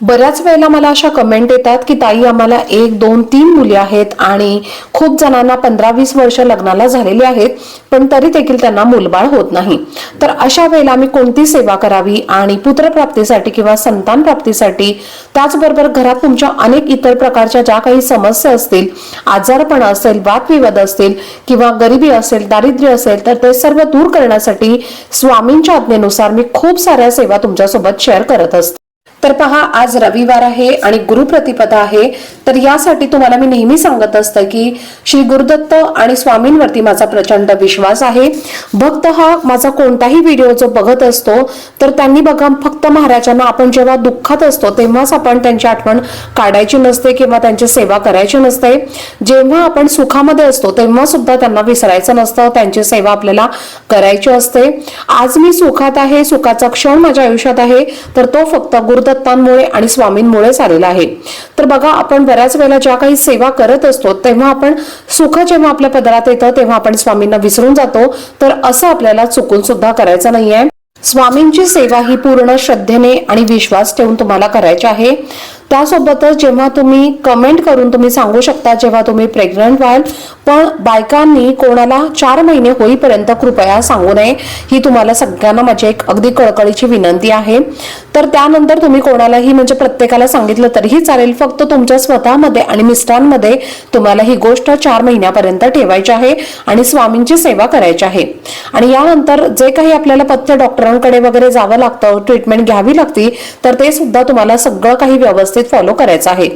बऱ्याच वेळेला मला अशा कमेंट येतात की ताई आम्हाला एक दोन तीन मुली आहेत आणि खूप जणांना पंधरा वीस वर्ष लग्नाला झालेली आहेत पण तरी देखील त्यांना मुलबाळ होत नाही. तर अशा वेळेला आम्ही कोणती सेवा करावी आणि पुत्रप्राप्तीसाठी किंवा संतान प्राप्तीसाठी त्याचबरोबर घरात तुमच्या अनेक इतर प्रकारच्या ज्या काही समस्या असतील आजारपण असेल वादविवाद असतील किंवा गरिबी असेल दारिद्र्य असेल तर ते सर्व दूर करण्यासाठी स्वामींच्या आज्ञेनुसार मी खूप साऱ्या सेवा तुमच्यासोबत शेअर करत असते. तर पहा आज रविवार आहे आणि गुरुप्रतिपदा आहे. तर यासाठी तुम्हाला मी नेहमी सांगत असतं की श्री गुरुदत्त आणि स्वामींवरती माझा प्रचंड विश्वास आहे. भक्त हा माझा कोणताही व्हिडिओ जो बघत असतो तर त्यांनी बघा फक्त महाराजांना आपण जेव्हा दुःखात असतो तेव्हाच आपण त्यांची आठवण काढायची नसते किंवा त्यांची सेवा करायची नसते. जेव्हा आपण सुखामध्ये असतो तेव्हा सुद्धा त्यांना विसरायचं नसतं त्यांची सेवा आपल्याला करायची असते. आज मी सुखात आहे सुखाचा क्षण माझ्या आयुष्यात आहे तर तो फक्त गुरुदत्तांमुळे आणि स्वामींमुळेच आलेला आहे. तर बघा आपण बऱ्याच वेळेला ज्या काही सेवा करत असतो तेव्हा आपण सुख जेव्हा आपल्या पदरात येतं तेव्हा आपण स्वामींना विसरून जातो. तर असं आपल्याला चुकून सुद्धा करायचं नाहीये. स्वामींची सेवा ही पूर्ण श्रद्धेने आणि विश्वास ठेवून तुम्हाला करायची आहे. त्यासोबतच जेव्हा तुम्ही कमेंट करून तुम्ही सांगू शकता जेव्हा तुम्ही प्रेग्नंट व्हाल पण बायकांनी कोणाला चार महिने होईपर्यंत कृपया सांगू नये ही तुम्हाला सगळ्यांना माझी एक अगदी कळकळीची विनंती आहे. तर त्यानंतर तुम्ही कोणालाही म्हणजे प्रत्येकाला सांगितलं तरीही चालेल फक्त तुमच्या स्वतःमध्ये आणि मिस्टरांमध्ये तुम्हाला ही गोष्ट चार महिन्यापर्यंत ठेवायची आहे आणि स्वामींची सेवा करायची आहे. आणि यानंतर जे काही आपल्याला पथ्य डॉक्टरांकडे वगैरे जावं लागतं ट्रीटमेंट घ्यावी लागती तर ते सुद्धा तुम्हाला सगळं काही व्यवस्थित फॉलो करायचा आहे.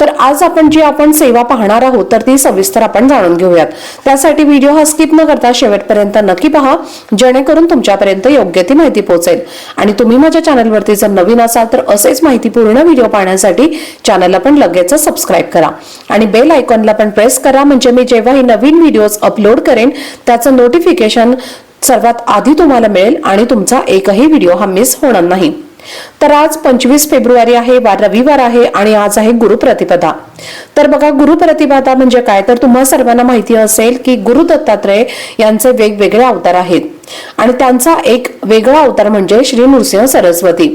तर आज आपण जी आपण सेवा पाहणार आहोत तर ती सविस्तर आपण जाणून घेऊयात. त्यासाठी व्हिडिओ हा स्किप न करता शेवटपर्यंत नक्की पहा जेणेकरून तुमच्यापर्यंत योग्य ती माहिती पोहोचेल. आणि तुम्ही माझ्या चॅनलवरती जर नवीन असाल तर असेच माहितीपूर्ण व्हिडिओ पाहण्यासाठी चॅनलला पण लगेच सबस्क्राईब करा. आणि बेल आयकॉनला पण प्रेस करा म्हणजे मी जेव्हा ही नवीन व्हिडिओज अपलोड करेन त्याचं नोटिफिकेशन सर्वात आधी तुम्हाला मिळेल आणि तुमचा एकही व्हिडिओ हा मिस होणार नाही. तर आज पंचवीस फेब्रुवारी आहे वार रविवार आहे आणि आज आहे गुरुप्रतिपदा. तर बघा गुरुप्रतिपदा म्हणजे काय? तर तुम्हा सर्वांना माहिती असेल की गुरु दत्तात्रय यांचे वेगवेगळे अवतार आहेत. आणि त्यांचा एक वेगळा अवतार म्हणजे श्री नृसिंह सरस्वती.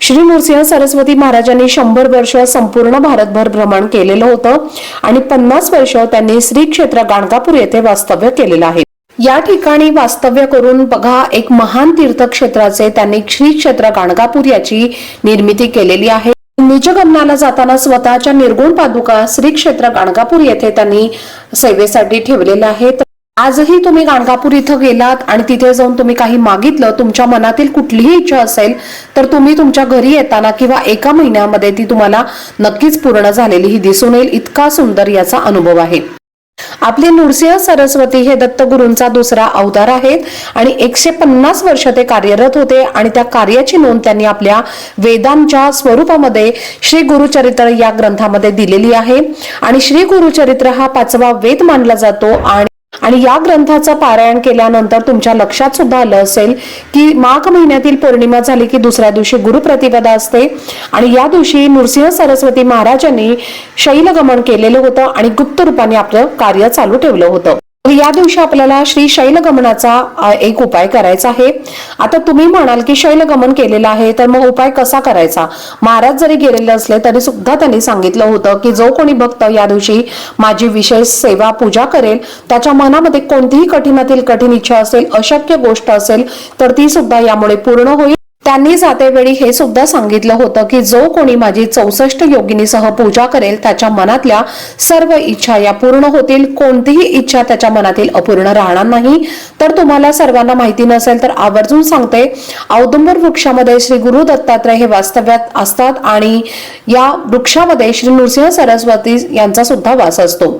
श्री नृसिंह सरस्वती महाराजांनी शंभर वर्ष संपूर्ण भारतभर भ्रमण केलेलं होतं आणि पन्नास वर्ष त्यांनी श्री क्षेत्र गाणगापूर येथे वास्तव्य केलेलं आहे. या ठिकाणी वास्तव्य करून बघा एक महान तीर्थक्षेत्राचे त्यांनी श्री क्षेत्र गाणगापूर याची निर्मिती केलेली आहे. निजगमनाला जाताना स्वतःच्या निर्गुण पादुका श्री क्षेत्र गाणगापूर येथे त्यांनी सेवेसाठी ठेवलेल्या आहेत. आजही तुम्ही गाणगापूर इथं गेलात आणि तिथे जाऊन तुम्ही काही मागितलं तुमच्या मनातील कुठलीही इच्छा असेल तर तुम्ही तुमच्या घरी येताना किंवा एका महिन्यामध्ये ती तुम्हाला नक्कीच पूर्ण झालेली ही दिसून येईल. इतका सुंदर याचा अनुभव आहे. आपले नृसिंह सरस्वती हे दत्तगुरूंचा दुसरा अवतार आहेत आणि एकशे पन्नास वर्ष ते कार्यरत होते आणि त्या कार्याची नोंद त्यांनी आपल्या वेदांच्या स्वरूपामध्ये श्री गुरुचरित्र या ग्रंथामध्ये दिलेली आहे. आणि श्री गुरुचरित्र हा पाचवा वेद मानला जातो आणि आणि या ग्रंथाचं पारायण केल्यानंतर तुमच्या लक्षात सुद्धा आलं असेल की माघ महिन्यातील पौर्णिमा झाली की दुसऱ्या दिवशी गुरुप्रतिपदा असते. आणि या दिवशी नृसिंह सरस्वती महाराजांनी शैलगमन केलेलं होतं आणि गुप्त रूपाने आपलं कार्य चालू ठेवलं होतं. या दिवशी आपल्याला श्री शैलगमनाचा एक उपाय करायचा आहे. आता तुम्ही म्हणाल की शैलगमन केलेलं आहे तर मग उपाय कसा करायचा? महाराज जरी गेलेले असले तरी सुद्धा त्यांनी सांगितलं होतं की जो कोणी भक्त या दिवशी माझी विशेष सेवा पूजा करेल त्याच्या मनामध्ये कोणतीही कठीणातील कठीण इच्छा असेल अशक्य गोष्ट असेल तर ती सुद्धा यामुळे पूर्ण होईल. त्यांनी जातेवेळी हे सुद्धा सांगितलं होतं की जो कोणी माझी चौसष्ट योगिनीसह पूजा करेल त्याच्या मनातल्या सर्व इच्छा या पूर्ण होतील. कोणतीही इच्छा त्याच्या मनातील अपूर्ण राहणार नाही. तर तुम्हाला सर्वांना माहिती नसेल तर आवर्जून सांगते औदुंबर वृक्षामध्ये श्री गुरु दत्तात्रय हे वास्तव्यात असतात आणि या वृक्षामध्ये श्री नृसिंह सरस्वती यांचा सुद्धा वास असतो.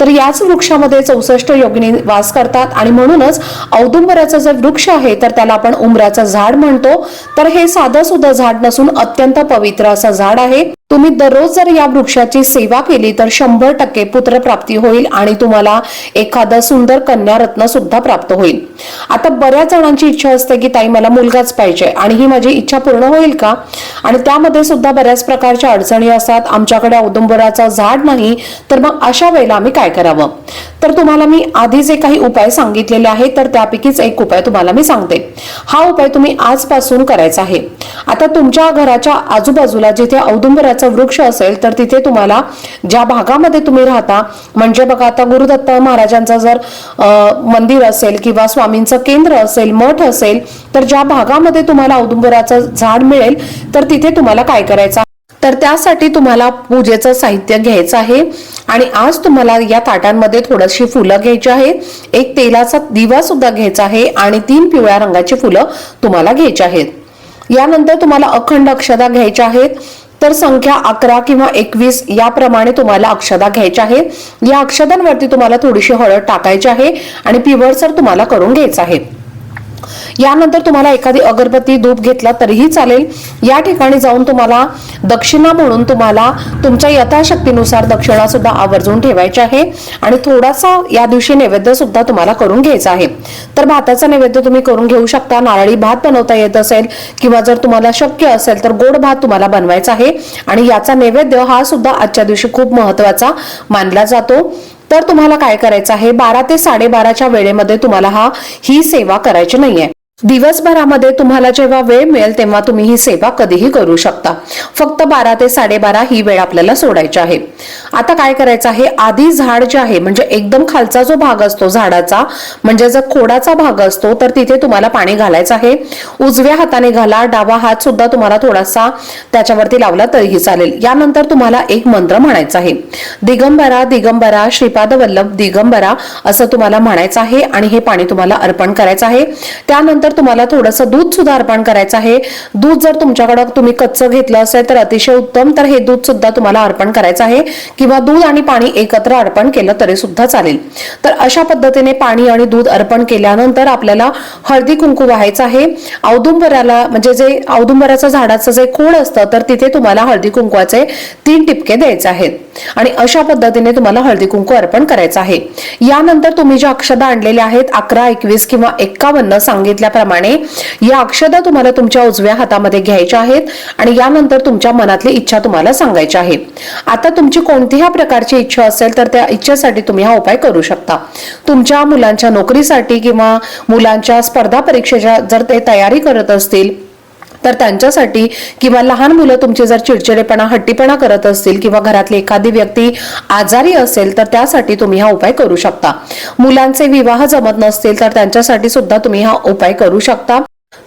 तर याच वृक्षामध्ये चौसष्ट योगिनी वास करतात आणि म्हणूनच औदुंबराचं जे वृक्ष आहे तर त्याला आपण उमराचं झाड म्हणतो. तर हे साधं सुद्धा झाड नसून अत्यंत पवित्र असं झाड आहे. तुम्ही दररोज जर या वृक्षाची सेवा केली तर शंभर टक्के पुत्रप्राप्ती होईल आणि तुम्हाला एखादं सुंदर कन्यारत्न सुद्धा प्राप्त होईल. आता बऱ्याच जणांची इच्छा असते की ताई मला मुलगाच पाहिजे आणि ही माझी इच्छा पूर्ण होईल का? आणि त्यामध्ये सुद्धा बऱ्याच प्रकारच्या अडचणी असतात. आमच्याकडे औदुंबराचं झाड नाही तर मग अशा वेळेला आम्ही काय करावं? तर तुम्हाला मी आधी जे काही उपाय सांगितलेले आहेत तर त्यापैकीच एक उपाय तुम्हाला मी सांगते. हा उपाय तुम्ही आजपासून करायचा आहे. आता तुमच्या घराच्या आजूबाजूला जिथे औदुंबराचा वृक्ष असेल तर तिथे तुम्हाला ज्या भागामध्ये तुम्ही राहता म्हणजे बघा आता गुरुदत्त महाराजांचं जर मंदिर असेल किंवा स्वामींचं केंद्र असेल मठ असेल तर ज्या भागामध्ये तुम्हाला औदुंबराचं झाड मिळेल तर तिथे तुम्हाला काय करायचं तर त्यासाठी तुम्हाला पूजेचं साहित्य घ्यायचं आहे. आणि आज तुम्हाला या ताटांमध्ये थोडीशी फुलं घ्यायची आहेत एक तेलाचा दिवा सुद्धा घ्यायचा आहे आणि तीन पिवळ्या रंगाची फुलं तुम्हाला घ्यायची आहेत. यानंतर तुम्हाला अखंड अक्षदा घ्यायच्या आहेत. तर संख्या अकरा किंवा एकवीस याप्रमाणे तुम्हाला अक्षदा घ्यायच्या आहेत. या अक्षदांवरती तुम्हाला थोडीशी हळद टाकायची आहे आणि पिवळसर तुम्हाला करून घ्यायचं आहे. यानंतर तुम्हाला एखादी अगरबत्ती धूप घेतला तरीही चालेल. या ठिकाणी जाऊन तुम्हाला दक्षिणा म्हणून तुम्हाला तुमच्या यथाशक्तीनुसार दक्षिणा सुद्धा आवर्जून ठेवायची आहे. आणि थोडासा या दिवशी नैवेद्य सुद्धा तुम्हाला करून घ्यायचा आहे. तर भाताचा नैवेद्य तुम्ही करून घेऊ शकता. नारळी भात बनवता येत असेल किंवा जर तुम्हाला शक्य असेल तर गोड भात तुम्हाला बनवायचा आहे. आणि याचा नैवेद्य हा सुद्धा आजच्या दिवशी खूप महत्त्वाचा मानला जातो. तर तुम्हाला काय करायचं आहे? बारा ते साडेबाराच्या वेळेमध्ये तुम्हाला हा ही सेवा करायची नाहीये. दिवसभरामध्ये तुम्हाला जेव्हा वेळ मिळेल तेव्हा तुम्ही ही सेवा कधीही करू शकता. फक्त बारा ते साडेबारा ही वेळ आपल्याला सोडायची आहे. आता काय करायचं आहे? आधी झाड जे आहे म्हणजे एकदम खालचा जो भाग असतो झाडाचा म्हणजे जर खोडाचा भाग असतो तर तिथे तुम्हाला पाणी घालायचं आहे. उजव्या हाताने घाला डावा हात सुद्धा तुम्हाला थोडासा त्याच्यावरती लावला तरीही चालेल. यानंतर तुम्हाला एक मंत्र म्हणायचा आहे. दिगंबरा दिगंबरा श्रीपाद वल्लभ दिगंबरा असं तुम्हाला म्हणायचं आहे आणि हे पाणी तुम्हाला अर्पण करायचं आहे. त्यानंतर तुम्हाला थोडंसं दूध सुद्धा अर्पण करायचं आहे. दूध जर तुमच्याकडं तुम्ही कच्चं घेतलं असेल तर अतिशय उत्तम. तर हे दूध सुद्धा तुम्हाला अर्पण करायचं आहे. किंवा दूध आणि पाणी एकत्र अर्पण केलं तरी सुद्धा चालेल. तर अशा पद्धतीने पाणी आणि दूध अर्पण केल्यानंतर आपल्याला हळदी कुंकू व्हायचं आहे. औदुंबराला म्हणजे जे औदुंबराचं झाडाचं जे खोड असतं तर तिथे तुम्हाला हळदी कुंकवाचे तीन टिपके द्यायचे आहेत. आणि अशा पद्धतीने तुम्हाला हळदी कुंकू अर्पण करायचं आहे. यानंतर तुम्ही ज्या अक्षदा आणलेल्या आहेत अकरा एकवीस किंवा एक्कावन्न सांगितल्याप्रमाणे या अक्षदा तुम्हाला तुमच्या उजव्या हातामध्ये घ्यायच्या आहेत आणि यानंतर तुमच्या मनातली इच्छा तुम्हाला सांगायची आहे. आता तुमची कोणतीही प्रकारची इच्छा असेल तर त्या इच्छेसाठी तुम्ही हा उपाय करू शकता. तुमच्या मुलांच्या नोकरीसाठी किंवा मुलांच्या स्पर्धा परीक्षेच्या जर ते तयारी करत असतील तर त्यांच्यासाठी किंवा लहान मुलं तुमचे जर चिडचिडेपणा हट्टीपणा करत असतील किंवा घरातली एखादी व्यक्ती आजारी असेल तर त्यासाठी तुम्ही हा उपाय करू शकता. मुलांचे विवाह जमत नसतील तर त्यांच्यासाठी सुद्धा तुम्ही हा उपाय करू शकता.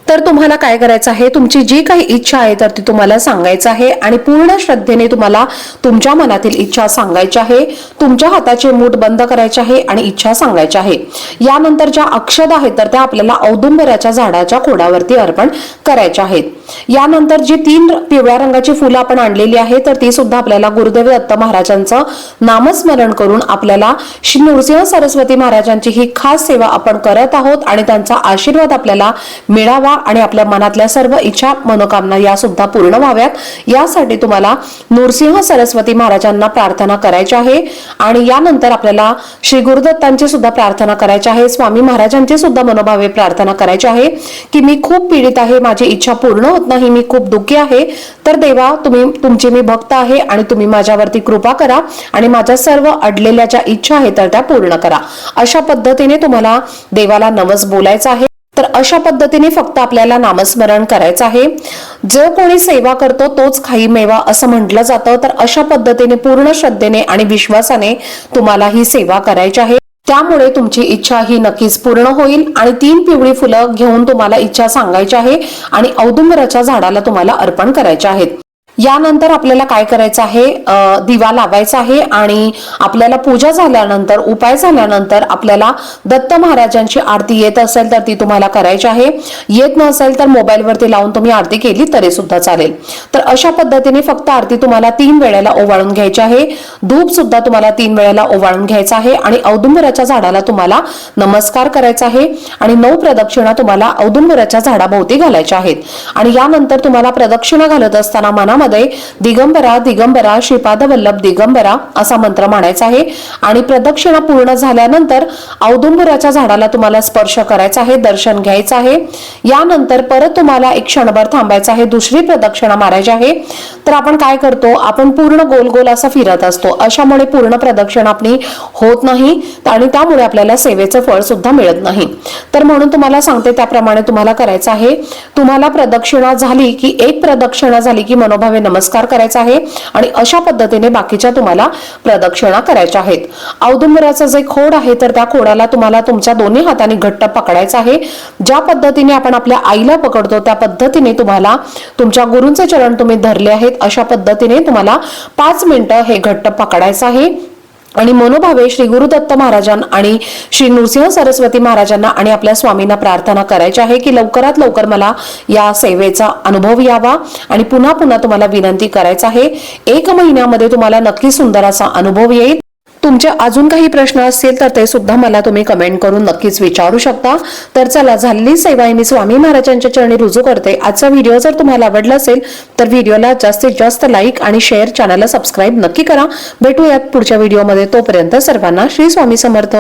तर तुम्हाला काय करायचं आहे? तुमची जी काही इच्छा आहे तर ती तुम्हाला सांगायचं आहे आणि पूर्ण श्रद्धेने तुम्हाला तुमच्या मनातील इच्छा सांगायची आहे तुमच्या हाताचे मूठ बंद करायचे आहे आणि इच्छा सांगायची आहे. यानंतर ज्या अक्षद आहेत तर त्या आपल्याला औदुंबराच्या झाडाच्या खोडावरती अर्पण करायच्या आहेत. यानंतर जी तीन पिवळ्या रंगाची फुलं आपण आणलेली आहे तर ती सुद्धा आपल्याला गुरुदेव दत्त महाराजांचं नामस्मरण करून आपल्याला श्री नृसिंह सरस्वती महाराजांची ही खास सेवा आपण करत आहोत आणि त्यांचा आशीर्वाद आपल्याला मिळावा आणि आपल्या मनातल्या सर्व इच्छा मनोकामना या सुद्धा पूर्ण व्हाव्यात. यासाठी तुम्हाला नृसिंह सरस्वती महाराजांना प्रार्थना करायची आहे. आणि यानंतर आपल्याला श्री गुरुदत्तांची सुद्धा प्रार्थना करायची आहे. स्वामी महाराजांची सुद्धा मनोभावे प्रार्थना करायची आहे. की मी खूप पीडित आहे माझी इच्छा पूर्ण होत नाही मी खूप दुःखी आहे. तर देवा तुम्ही तुमची मी भक्त आहे आणि तुम्ही माझ्यावरती कृपा करा आणि माझ्या सर्व अडलेल्या ज्या इच्छा आहेत तर त्या पूर्ण करा. अशा पद्धतीने तुम्हाला देवाला नवस बोलायचं आहे. तर अशा पद्धतीने फक्त आपल्याला नामस्मरण करायचं आहे. जो कोणी सेवा करतो तोच खाई मेवा असं म्हटलं जातं. तर अशा पद्धतीने पूर्ण श्रद्धेने आणि विश्वासाने तुम्हाला ही सेवा करायची आहे. त्यामुळे तुमची इच्छा ही नक्कीच पूर्ण होईल आणि तीन पिवळी फुलं घेऊन तुम्हाला इच्छा सांगायची आहे आणि औदुंबराच्या झाडाला तुम्हाला अर्पण करायचे आहेत. यानंतर आपल्याला काय करायचं आहे? दिवा लावायचा आहे आणि आपल्याला पूजा झाल्यानंतर उपाय झाल्यानंतर आपल्याला दत्त महाराजांची आरती येत असेल तर ती तुम्हाला करायची आहे. येत नसेल तर मोबाईलवरती लावून तुम्ही आरती केली तरी सुद्धा चालेल. तर अशा पद्धतीने फक्त आरती तुम्हाला तीन वेळेला ओवाळून घ्यायची आहे. धूप सुद्धा तुम्हाला तीन वेळेला ओवाळून घ्यायचा आहे आणि औदुंबराच्या झाडाला तुम्हाला नमस्कार करायचा आहे आणि नऊ प्रदक्षिणा तुम्हाला औदुंबराच्या झाडाभोवती घालायच्या आहेत. आणि यानंतर तुम्हाला प्रदक्षिणा घालत असताना मनामध्ये मनामध्ये दिगंबरा दिगंबरा श्रीपादवल्लभ दिगंबरा असा मंत्र म्हणायचा आहे. आणि प्रदक्षिणा पूर्ण झाल्यानंतर औदुंबराच्या झाडाला तुम्हाला स्पर्श करायचा आहे दर्शन घ्यायचं आहे. यानंतर परत तुम्हाला एक क्षणभर थांबायचं आहे दुसरी प्रदक्षिणा मारायची आहे. तर आपण काय करतो? आपण पूर्ण गोल गोल असं फिरत असतो. अशामुळे पूर्ण प्रदक्षिणा आपली होत नाही आणि त्यामुळे आपल्याला सेवेचं फळ सुद्धा मिळत नाही. तर म्हणून तुम्हाला सांगते त्याप्रमाणे तुम्हाला करायचं आहे. तुम्हाला प्रदक्षिणा झाली की एक प्रदक्षिणा झाली की मनोभावे नमस्कार करायचा आहे आणि अशा पद्धतीने बाकीच्या तुम्हाला प्रदक्षिणा करायच्या आहेत. औदुंबराचं जे खोड आहे तर त्या खोडाला तुम्हाला तुमच्या दोन्ही हाताने घट्ट पकडायचं आहे. ज्या पद्धतीने आपण आपल्या आईला पकडतो त्या पद्धतीने तुम्हाला तुमच्या गुरूंचे चरण तुम्ही धरले आहेत. अशा पद्धतीने तुम्हाला पाच मिनिटं हे घट्ट पकडायचं आहे. आणि मनोभावे श्री गुरुदत्त महाराजांना आणि श्री नृसिंह सरस्वती महाराजांना आणि आपल्या स्वामींना प्रार्थना करायची आहे की लवकरात लवकर मला या सेवेचा अनुभव यावा. आणि पुन्हा पुन्हा तुम्हाला विनंती करायचं आहे. एक महिन्यामध्ये तुम्हाला नक्की सुंदर असा अनुभव येईल. तुमचे अजून काही प्रश्न असतील तर ते सुद्धा मला तुम्ही कमेंट करून नक्कीच विचारू शकता. तर चला झालेली सेवा मी स्वामी महाराजांच्या चरणी रुजू करते. आजचा व्हिडिओ जर तुम्हाला आवडला असेल तर व्हिडिओला जास्तीत जास्त लाईक आणि शेअर चॅनलला सबस्क्राईब नक्की करा. भेटूयात पुढच्या व्हिडिओमध्ये तोपर्यंत सर्वांना श्री स्वामी समर्थ.